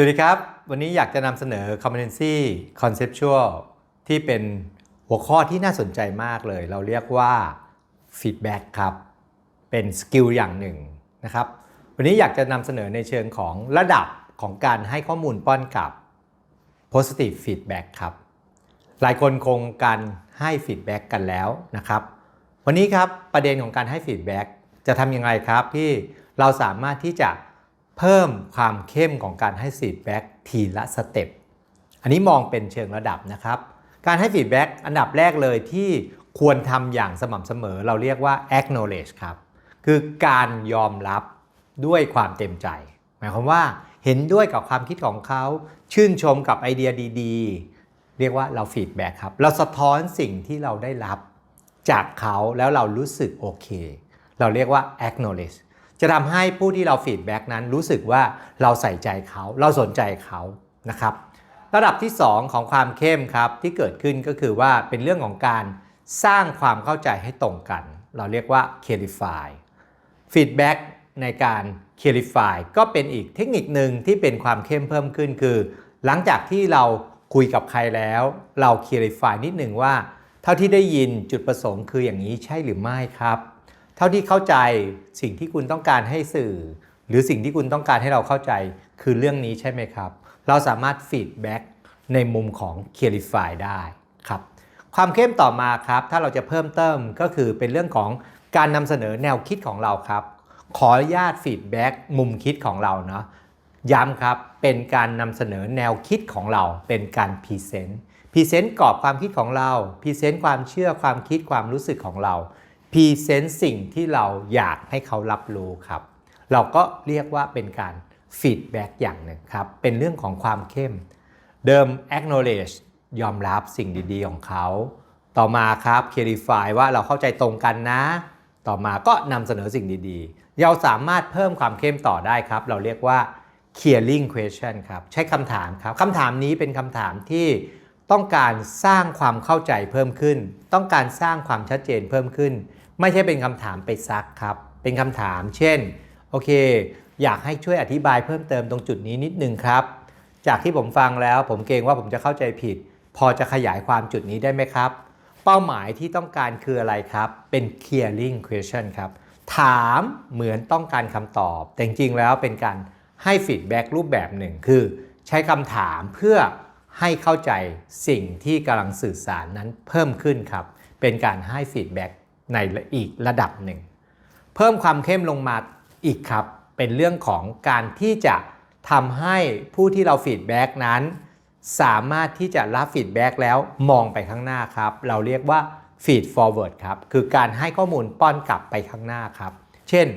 สวัสดีครับ วันนี้อยากจะนำเสนอ competency conceptual ที่เป็นหัวข้อที่น่าสนใจมากเลย เราเรียกว่า feedback ครับ เป็นสกิลอย่างหนึ่งนะครับ วันนี้อยากจะนำเสนอในเชิงของระดับของการให้ข้อมูลป้อนกับ positive feedback ครับ หลายคนคงการให้ฟีดแบ็กกันแล้วนะครับ วันนี้ครับประเด็นของการให้ฟีดแบ็กจะทำยังไงครับที่เราสามารถที่จะ เพิ่มความเข้มของการให้ฟีดแบ็กทีละสเต็ป อันนี้มองเป็นเชิงระดับนะครับ การให้ฟีดแบ็กอันดับแรกเลยที่ควรทำอย่างสม่ำเสมอเราเรียกว่า acknowledge ครับ คือการยอมรับด้วยความเต็มใจ หมายความว่าเห็นด้วยกับความคิดของเขา ชื่นชมกับไอเดียดีๆ เรียกว่าเราฟีดแบ็กครับ เราสะท้อนสิ่งที่เราได้รับจากเขาแล้วเรารู้สึกโอเค เราเรียกว่า acknowledge จะทำให้ผู้ที่เราฟีดแบ็กนั้นรู้สึกว่าเราใส่ใจเขาเราสนใจเขานะครับ ระดับที่ 2 ของความเข้มครับที่เกิดขึ้นก็คือว่าเป็นเรื่องของการสร้างความเข้าใจให้ตรงกัน เราเรียกว่า clarify feedback ในการ clarify ก็เป็นอีกเทคนิคหนึ่งที่เป็นความเข้มเพิ่มขึ้นคือ หลังจากที่เราคุยกับใครแล้ว เรา clarify นิดหนึ่งว่า เท่าที่ได้ยินจุดประสงค์คืออย่างนี้ใช่หรือไม่ครับ เท่าที่เข้าใจสิ่งที่คุณต้องการให้สื่อ หรือสิ่งที่คุณต้องการให้เราเข้าใจคือเรื่องนี้ใช่ไหมครับ เราสามารถฟีดแบ็กในมุมของ Clarify ได้ครับ ความเข้มต่อมาครับ ถ้าเราจะเพิ่มเติมก็คือเป็นเรื่องของการนำเสนอแนวคิดของเราครับ ขออนุญาตฟีดแบ็กมุมคิดของเราเนาะย้ำครับ เป็นการนำเสนอแนวคิดของเรา เป็นการพรีเซนต์พรีเซนต์กรอบความคิดของเราพรีเซนต์ความเชื่อความคิดความรู้สึกของเรา พรีเซนต์สิ่งที่เราอยากให้เขารับรู้ครับ เราก็เรียกว่าเป็นการฟีดแบ็กอย่างหนึ่งครับ เป็นเรื่องของความเข้ม เดิม acknowledge ยอมรับสิ่งดีๆของเขา ต่อมาครับ clarify ว่าเราเข้าใจตรงกันนะ ต่อมาก็นำเสนอสิ่งดีๆ เราสามารถเพิ่มความเข้มต่อได้ครับ เราเรียกว่า clearing question ครับ ใช้คำถามครับคำถามนี้เป็นคำถามที่ ต้องการสร้างความเข้าใจเพิ่มขึ้น ต้องการสร้างความชัดเจนเพิ่มขึ้น ไม่ใช่เป็นคำถามไปซักครับ เป็นคำถาม เช่น โอเค อยากให้ช่วยอธิบายเพิ่มเติมตรงจุดนี้นิดนึงครับ จากที่ผมฟังแล้วผมเกรงว่าผมจะเข้าใจผิด พอจะขยายความจุดนี้ได้ไหมครับ เป้าหมายที่ต้องการคืออะไรครับ เป็น clearing question ครับ ถามเหมือนต้องการคำตอบ แต่จริงๆแล้วเป็นการให้ feedback รูปแบบหนึ่งคือ ใช้คำถามเพื่อ ให้เข้าใจสิ่งที่กำลังสื่อสารนั้นเพิ่มขึ้นครับ เป็นการให้ feedback ในอีกระดับหนึ่ง เพิ่มความเข้มลงมาอีกครับ เป็นเรื่องของการที่จะทำให้ผู้ที่เราฟีดแบ็กนั้น สามารถที่จะรับฟีดแบ็กแล้วมองไปข้างหน้าครับ เราเรียกว่า feed forward ครับ คือการให้ข้อมูลป้อนกลับไปข้างหน้าครับ เช่น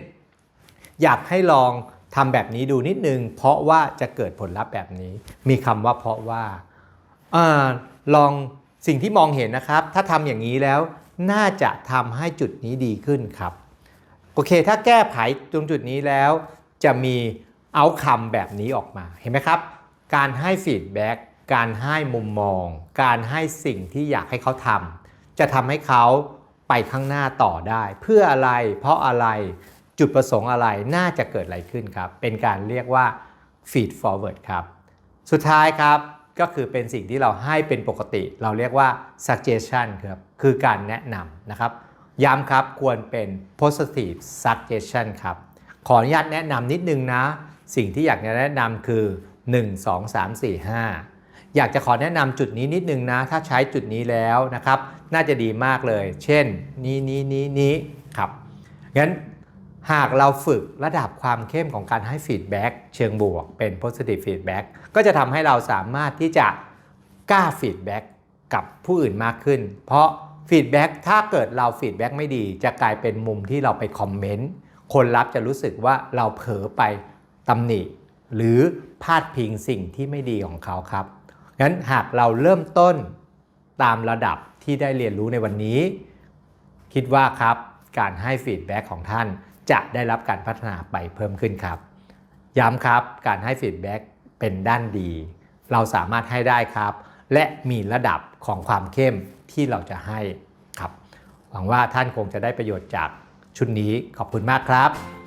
อยากให้ลองทำแบบนี้ดูนิดนึง เพราะว่าจะเกิดผลลัพธ์แบบนี้ มีคำว่าเพราะว่า อาลองสิ่งที่มองเห็นนะครับ ถ้าทำอย่างนี้แล้วน่าจะทำให้จุดนี้ดีขึ้นครับ โอเค ถ้าแก้ไขตรงจุดนี้แล้ว จะมีเอาคำแบบนี้ออกมาเห็นไหมครับ การให้ฟีดแบ็กการให้มุมมอง การให้สิ่งที่อยากให้เขาทำจะทำให้เขาไปข้างหน้าต่อได้ เพื่ออะไร เพราะอะไรจุดประสงค์อะไรน่าจะเกิดอะไรขึ้นครับ เป็นการเรียกว่า feed forward ครับ สุดท้ายครับ ก็คือเป็นสิ่งที่เราให้เป็นปกติ เราเรียกว่า suggestion ครับคือการแนะนำนะครับ ย้ำครับควรเป็น positive suggestion ครับ ขออนุญาตแนะนำนิดนึงนะ สิ่งที่อยากจะแนะนำคือ 1 2 3 4 5 อยากจะขอแนะนำจุดนี้นิดนึงนะ ถ้าใช้จุดนี้แล้วนะครับ น่าจะดีมากเลย เช่น นี้นี้นี้นี้ครับงั้น หากเราฝึกระดับความเข้มของการให้ฟีดแบ็กเชิงบวกเป็น positive feedback ก็จะทำให้เราสามารถที่จะกล้าฟีดแบ็กกับผู้อื่นมากขึ้น เพราะฟีดแบ็กถ้าเกิดเราฟีดแบ็กไม่ดี จะกลายเป็นมุมที่เราไปคอมเมนต์คนรับจะรู้สึกว่าเราเผลอไปตำหนิ หรือพาดพิงสิ่งที่ไม่ดีของเขาครับงั้นหากเราเริ่มต้นตามระดับที่ได้เรียนรู้ในวันนี้ คิดว่าครับ การให้ฟีดแบ็กของท่าน จะได้รับการพัฒนาไปเพิ่มขึ้นครับ ย้ำครับการให้ฟีดแบ็กเป็นด้านดี เราสามารถให้ได้ครับ และมีระดับของความเข้มที่เราจะให้ครับ หวังว่าท่านคงจะได้ประโยชน์จากชุดนี้ขอบคุณมากครับ